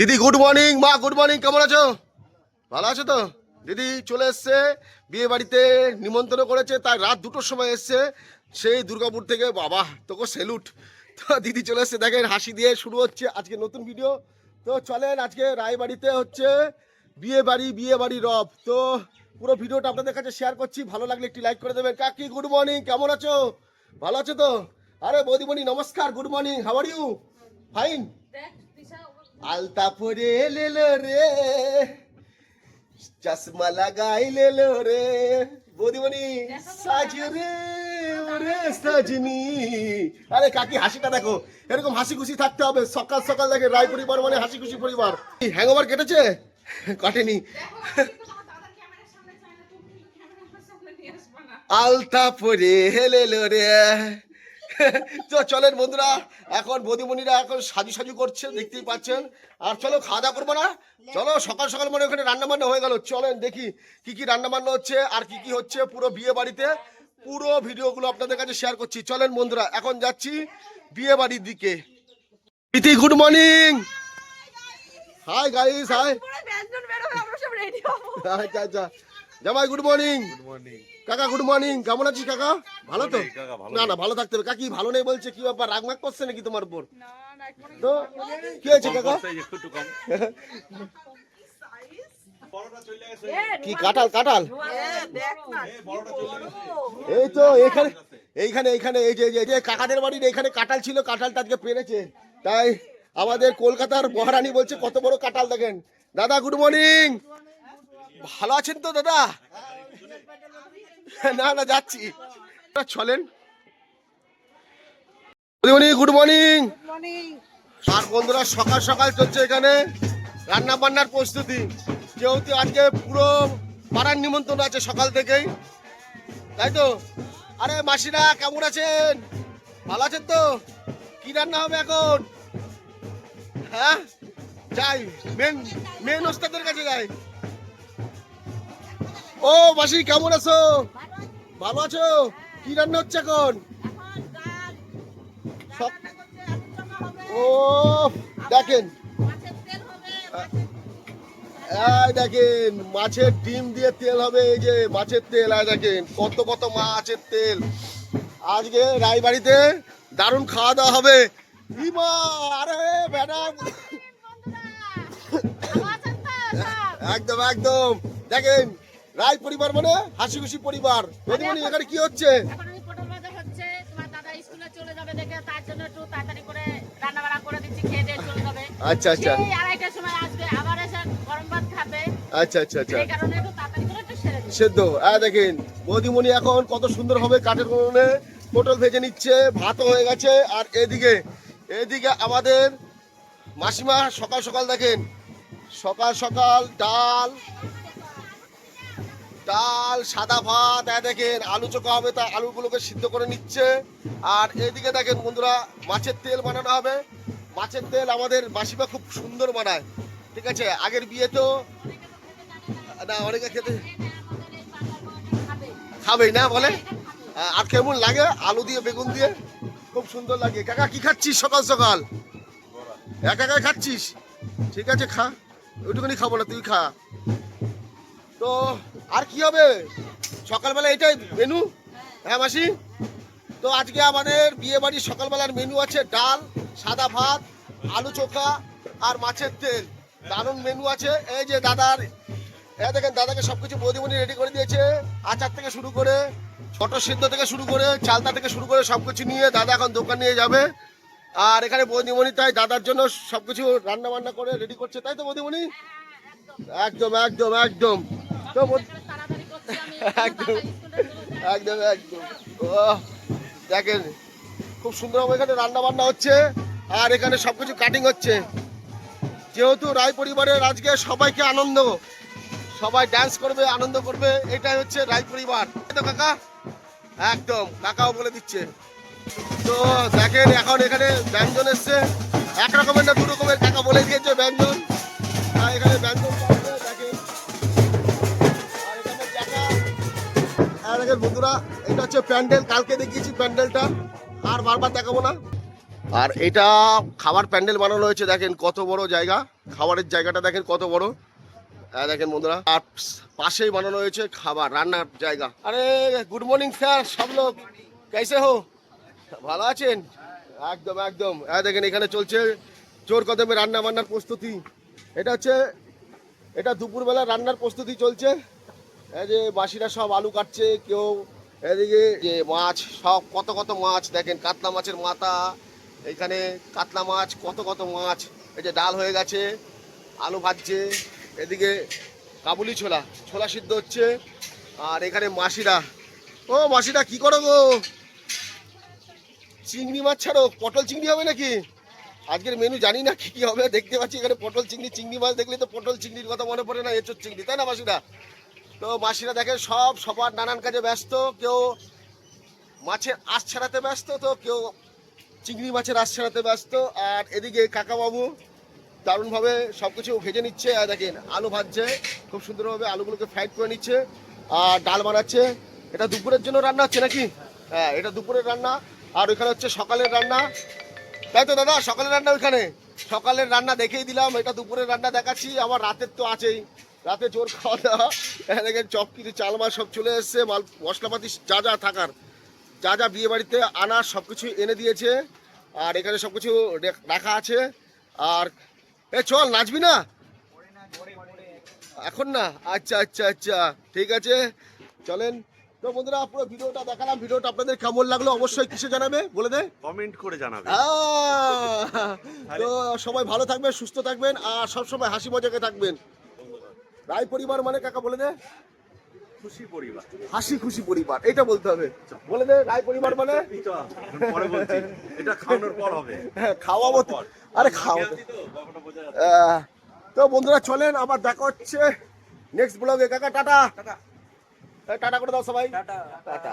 দিদি good morning মা good morning কেমন আছো? ভালো আছো তো? দিদি চলে এসছে, বিয়ে বাড়িতে নিমন্ত্রণ করেছে, তাই রাত দুটোর সময় এসছে, সেই দুর্গাপুর থেকে, বাবা, তোকে সেলুট তো দিদি চলে এসছে, দেখেন, হাসি দিয়ে শুরু হচ্ছে আজকে নতুন ভিডিও তো চলেন, আজকে রায়বাড়িতে হচ্ছে বিয়ে বাড়ি বিয়ে বাড়ি রব। তো পুরো ভিডিওটা আপনাদের কাছে শেয়ার করছি, ভালো লাগলে একটি লাইক করে দেবেন। কাকি গুড মর্নিং কেমন আছো? ভালো আছো তো? আরে, বৌদিমণি, নমস্কার good morning how are you fine আলতা পরে এলেলো রে। চশমা লাগাই লেলো রে। বৌদিমণি সাজ রে ওরে সাজনি। আরে কাকি হাসিটা দেখো। এরকম হাসি খুশি থাকতে হবে। সকাল সকাল দেখে রায় পরিবার মানে হাসি খুশি পরিবার। হ্যাংওভার কেটেছে? কাটেনি। আলতা পরে হেলেলো রে। তো চলেন বন্ধুরা এখন বৌদিমণিরা এখন সাজু সাজু করছে দেখতেই পাচ্ছেন। আর চলো খাওয়া দাওয়া করব না? চলো সকাল সকাল মানে ওখানে রান্না বান্না হয়ে গেল। চলেন দেখি কি কি রান্না বান্না হচ্ছে আর কি কি হচ্ছে পুরো বিয়ে বাড়িতে। পুরো ভিডিওগুলো আপনাদের কাছে শেয়ার করছি। চলেন বন্ধুরা এখন যাচ্ছি বিয়ে বাড়ির দিকে। Priti good morning hi guys hi আচ্ছা আচ্ছা। জামাই গুড মর্নিং কাকা গুড মর্নিং কেমন আছিস কাকা? ভালো তো? না না ভালো থাকতে হবে। কাকি ভালো নেই বলছে কি ব্যাপার রাগ মাগ করছে নাকি তোমার উপর? তো? কি হয়েছে কাকা? কি কাঁঠাল কাঁঠাল? এই তো এখানে এইখানে এইখানে এই যে এই যে- কাকাদের বাড়ির এখানে কাঁঠাল ছিল কাঁঠালটা আজকে পেরেছে। তাই আমাদের কলকাতার মহারানী বলছে কত বড় কাঁঠাল দেখেন। দাদা গুড মর্নিং ভালো আছেন তো দাদা? না না যাচ্ছি। চলেন। গুড মর্নিং গুড মর্নিং আর বন্ধুরা সকাল সকাল চলছে এখানে। রান্না বান্নার প্রস্তুতি। যেহেতু আজকে পুরো পাড়ার নিমন্ত্রণ আছে সকাল থেকেই। তাই তো? আরে মাসিরা কেমন আছেন? ভালো আছেন তো? কি রান্না হবে এখন? হ্যাঁ? যাই মেন মেন ওস্তাদের কাছে যাই। ও মাসি কেমন আছো? ভালো আছো? কি রান্না হচ্ছে এখন? ও দেখেন। দেখেন মাছের ডিম দিয়ে তেল হবে এই যে মাছের তেল এই দেখেন কত কত মাছের তেল। আজকে রায়বাড়িতে দারুণ খাওয়া দাওয়া হবে। ইমা আরে ম্যাডাম। একদম একদম। দেখেন রায় পরিবার মানে হাসি খুশি পরিবার। বৌদিমণি এখানে কি হচ্ছে? আচ্ছা আচ্ছা। ভাত আচ্ছা আচ্ছা আচ্ছা। সেদ্ধ। হ্যাঁ দেখেন বৌদিমণি এখন কত সুন্দর হবে কাঠের উনুনে পটল ভেজে নিচ্ছে ভাতও হয়ে গেছে। আর এদিকে এদিকে আমাদের মাসিমা সকাল সকাল দেখেন সকাল সকাল ডাল ডাল, সাদা ভাত এই দেখেন, আলু চোখা হবে, তা আলুগুলোকে সিদ্ধ করে নিচ্ছে। আর এদিকে দেখেন বন্ধুরা, মাছের তেল বানানো হবে। মাছের তেল আমাদের মাসিমা খুব সুন্দর বানায়, ঠিক আছে? আগের বিয়ে তো না, অনেকে খেতে খাবেই না বলে? আর কেমন লাগে? আলু দিয়ে, বেগুন দিয়ে? খুব সুন্দর লাগে। কাকা, কি খাচ্ছিস সকাল সকাল? একা একা খাচ্ছিস? ঠিক আছে, খা। ওইটুকুনি খাব না, তুই খা। তো আর কি হবে? সকালবেলা এটাই মেনু হ্যাঁ মাসি? তো আজকে আমাদের বিয়ে বাড়ির সকালবেলার মেনু আছে ডাল, সাদা ভাত, আলু চোখা আর মাছের তেল। দারুণ মেনু আছে। এই যে দাদার হ্যাঁ দেখেন দাদাকে সবকিছু বৌদিমণি রেডি করে দিয়েছে। আচার থেকে শুরু করে, ছোট সিদ্ধ থেকে শুরু করে, চালতা থেকে শুরু করে সবকিছু নিয়ে দাদা এখন দোকান নিয়ে যাবে। আর এখানে বৌদিমণি তাই দাদার জন্য সবকিছু রান্না বান্না করে রেডি করছে। তাই তো বৌদিমণি? একদম একদম একদম। তো বৌ- একটু তাড়াতাড়ি করছি আমি একদম। একদম একদম। দেখেন, খুব সুন্দর এখানে রান্না বান্না হচ্ছে, আর এখানে সবকিছু কাটিং হচ্ছে। যেহেতু রায় পরিবারের আজকে সবাইকে আনন্দ, সবাই ডান্স করবে, আনন্দ করবে, এটাই হচ্ছে রায় পরিবার। কাকা, একদম, কাকাও বলে দিচ্ছে। তো দেখেন, এখন এখানে ব্যঞ্জন এসছে। এক রকমের না দু রকমের, কাকা বলে দিয়েছে ব্যঞ্জন। এখানে ব্যঞ্জন দেখেন বন্ধুরা, এটা হচ্ছে প্যান্ডেল, কালকে দেখিয়েছি প্যান্ডেলটা, আর বারবার দেখাবো না। আর এটা খাবার প্যান্ডেল বানানো হয়েছে, দেখেন কত বড় জায়গা, খাবারের জায়গাটা দেখেন কত বড়। হ্যাঁ দেখেন বন্ধুরা, আর পাশেই বানানো হয়েছে খাবার, রান্নার জায়গা। আরে গুড মর্নিং স্যার সব লোক, কেসে হো? ভালো আছেন? একদম একদম। হ্যাঁ দেখেন, এখানে চলছে জোর কদমে রান্না বান্নার প্রস্তুতি। এটা হচ্ছে, এটা দুপুরবেলা রান্নার প্রস্তুতি চলছে। এই যে বাসিরা সব আলু কাটছে, কেউ এদিকে যে মাছ, সব কত কত মাছ, দেখেন কাতলা মাছের মাথা, এখানে কাতলা মাছ, কত কত মাছ, এই যে ডাল হয়ে গেছে, আলু ভাজছে, এদিকে কাবুলি ছোলা ছোলা সিদ্ধ হচ্ছে, আর এখানে মাসিরা। ও মাসিরা, কি করো গো? চিংড়ি মাছ ছাড়ো, পটল চিংড়ি হবে নাকি? আজকের মেনু জানি না কি হবে, দেখতে পাচ্ছি এখানে পটল চিংড়ি চিংড়ি মাছ দেখলে তো পটল চিংড়ির কথা মনে পড়ে না, এঁচোর চিংড়ি, তাই না মাসিরা? তো মাসিরা দেখেন সব সবার নানান কাজে ব্যস্ত, কেউ মাছের আশ ছাড়াতে ব্যস্ত, তো কেউ চিংড়ি মাছের আশ ছাড়াতে ব্যস্ত, আর এদিকে কাকাবাবু দারুণভাবে সব কিছু ভেজে নিচ্ছে, আর দেখেন আলু ভাজছে, খুব সুন্দরভাবে আলুগুলোকে ফ্রাইড করে নিচ্ছে, আর ডাল বানাচ্ছে। এটা দুপুরের জন্য রান্না হচ্ছে নাকি? হ্যাঁ এটা দুপুরের রান্না, আর ওইখানে হচ্ছে সকালের রান্না। তাই তো দাদা, সকালের রান্না ওইখানে? সকালের রান্না দেখেই দিলাম, এটা দুপুরের রান্না দেখাচ্ছি, আবার রাতের তো আছেই। রাতে জোর খাওয়া দাওয়া। এখানে দেখেন চপ কিছু চাল মাছ সব চলে এসছে মাল মশলাপাতি যা যা থাকার। যা যা বিয়ে বাড়িতে আনার সব কিছু এনে দিয়েছে। আর এখানে সব কিছু রাখা আছে। আর এ চল নাচবি না? এখন না? আচ্ছা আচ্ছা আচ্ছা ঠিক আছে। চলেন। তো বন্ধুরা পুরো ভিডিওটা দেখালাম। ভিডিওটা আপনাদের কেমন লাগল অবশ্যই কিসে জানাবে? বলে দে। কমেন্ট করে জানাবে! তো সবাই ভালো থাকবেন সুস্থ থাকবেন আর সব সময় হাসি মজাকে থাকবেন। রায় পরিবার মানে কাকা বলে দে? খুশি পরিবার। হাসি খুশি পরিবার এটা বলতে হবে। বলে দে রায় পরিবার মানে? পরে বলছি। এটা খাওয়ানোর পর হবে। হ্যাঁ খাওয়াবো তো। আরে খাওয়া তো বন্ধুরা চলেন আবার দেখা হচ্ছে নেক্সট ব্লগে কাকা টাটা। টাটা। করে দাও সবাই। টাটা।